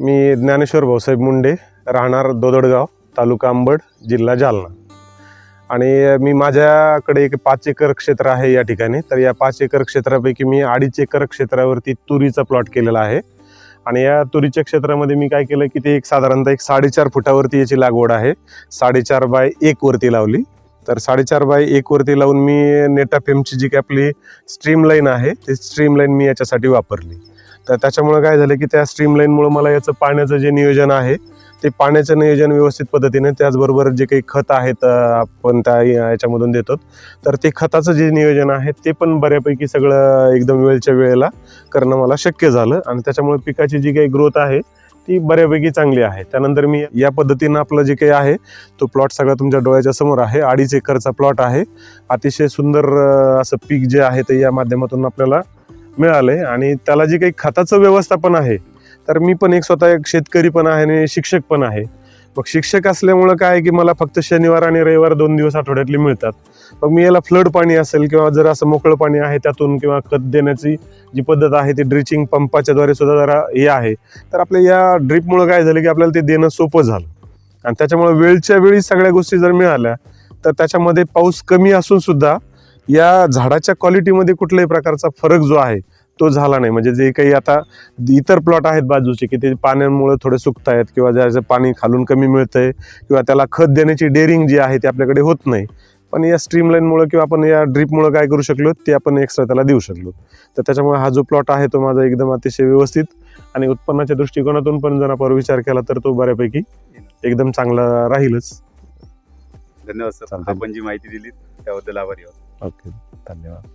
मी ज्ञानेश्वर भाऊसाहेब मुंडे राहणार दोदडगाव तालुका अंबड जिल्हा जालना. आणि मी माझ्याकडे एक पाच एकर क्षेत्र आहे या ठिकाणी. तर या पाच एकर क्षेत्रापैकी मी अडीच एकर क्षेत्रावरती तुरीचा प्लॉट केलेला आहे. आणि या तुरीच्या क्षेत्रामध्ये मी काय केलं की ते एक साधारणतः एक साडेचार फुटावरती याची लागवड आहे. साडेचार बाय एकवरती लावली. तर साडेचार बाय एकवरती लावून मी नेटाफेमची जी काही आपली स्ट्रीम लाईन आहे ती स्ट्रीम लाईन मी याच्यासाठी वापरली. तर त्याच्यामुळं काय झालं की त्या स्ट्रीमलाईनमुळं मला याचं पाण्याचं जे नियोजन आहे ते पाण्याचं नियोजन व्यवस्थित पद्धतीने त्याचबरोबर जे काही खत आहेत आपण त्या याच्यामधून देतो. तर ते खताचं जे नियोजन आहे ते पण बऱ्यापैकी सगळं एकदम वेळच्या वेळेला करणं मला शक्य झालं. आणि त्याच्यामुळे पिकाची जी काही ग्रोथ आहे ती बऱ्यापैकी चांगली आहे. त्यानंतर मी या पद्धतीनं आपलं जे काही आहे तो प्लॉट सगळा तुमच्या डोळ्याच्या समोर आहे. अडीच एकरचा प्लॉट आहे. अतिशय सुंदर असं पीक जे आहे ते या माध्यमातून आपल्याला मिळाले आणि त्याला जे काही खताचं व्यवस्थापन आहे तर मी पण एक स्वतः एक शेतकरी पण आहे आणि शिक्षक पण आहे. मग शिक्षक असल्यामुळं काय की मला फक्त शनिवार आणि रविवार दोन दिवस आठवड्यातले मिळतात. मग मी याला फ्लड पाणी असेल किंवा जर असं मोकळं पाणी आहे त्यातून किंवा खत देण्याची जी पद्धत आहे ती ड्रिचिंग पंपाच्या द्वारे सुद्धा जरा हे आहे. तर आपल्या या ड्रिपमुळं काय झालं की आपल्याला ते देणं सोपं झालं. आणि त्याच्यामुळे वेळच्या वेळी सगळ्या गोष्टी जर मिळाल्या तर त्याच्यामध्ये पाऊस कमी असून सुद्धा या झाडाच्या क्वालिटीमध्ये कुठल्याही प्रकारचा फरक जो आहे तो झाला नाही. म्हणजे जे काही आता इतर प्लॉट आहेत बाजूचे की ते पाण्यामुळे थोडे सुकतायत किंवा ज्याचं पाणी खालून कमी मिळतंय किंवा त्याला खत देण्याची डेअरिंग जी आहे ती आपल्याकडे होत नाही. पण या स्ट्रीमलाईनमुळे किंवा आपण या ड्रीपमुळे काय करू शकलो ते आपण एक्स्ट्रा त्याला देऊ शकलो. तर त्याच्यामुळे हा जो प्लॉट आहे तो माझा एकदम अतिशय व्यवस्थित आणि उत्पन्नाच्या दृष्टिकोनातून पण जर आपण विचार केला तर तो बऱ्यापैकी एकदम चांगला राहीलच. धन्यवाद सर. आपण जी माहिती दिली त्याबद्दल आभारी आहोत. ओके धन्यवाद